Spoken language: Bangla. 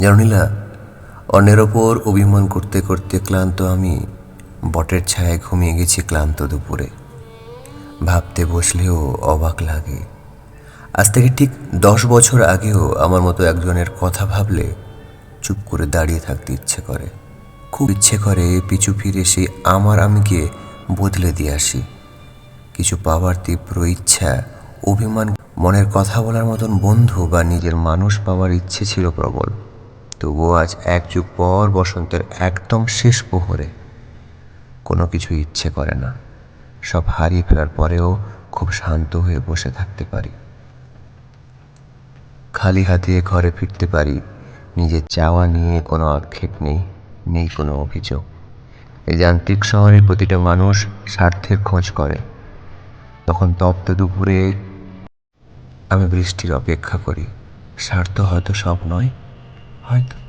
জানো নীলা অন্যের ওপর অভিমান করতে করতে ক্লান্ত আমি বটের ছায়ায় ঘুমিয়ে গেছি ক্লান্ত দুপুরে। ভাবতে বসলেও অবাক লাগে। আজ থেকে ঠিক দশ বছর আগেও আমার মতো একজনের কথা ভাবলে চুপ করে দাঁড়িয়ে থাকতে ইচ্ছে করে। খুব ইচ্ছে করে পিছু ফিরে সেই আমার আমিকে বদলে দিয়ে আসি। কিছু পাওয়ার তীব্র ইচ্ছা, অভিমান, মনের কথা বলার মতন বন্ধু বা নিজের মানুষ পাওয়ার ইচ্ছে ছিল প্রবল। তবুও আজ এক যুগ পর বসন্তের একদম শেষ প্রহরে কোনো কিছু ইচ্ছে করে না। সব হারিয়ে ফেলার পরেও খুব শান্ত হয়ে বসে থাকতে পারি। খালি হাতে ঘরে ফিরতে পারি। নিজের চাওয়া নিয়ে কোনো আক্ষেপ নেই নেই কোনো অভিযোগ। এই যান্ত্রিক শহরের প্রতিটা মানুষ স্বার্থের খোঁজ করে। তখন তপ্ত দুপুরে আমি বৃষ্টির অপেক্ষা করি। স্বার্থ হয়তো সব নয় Haydi.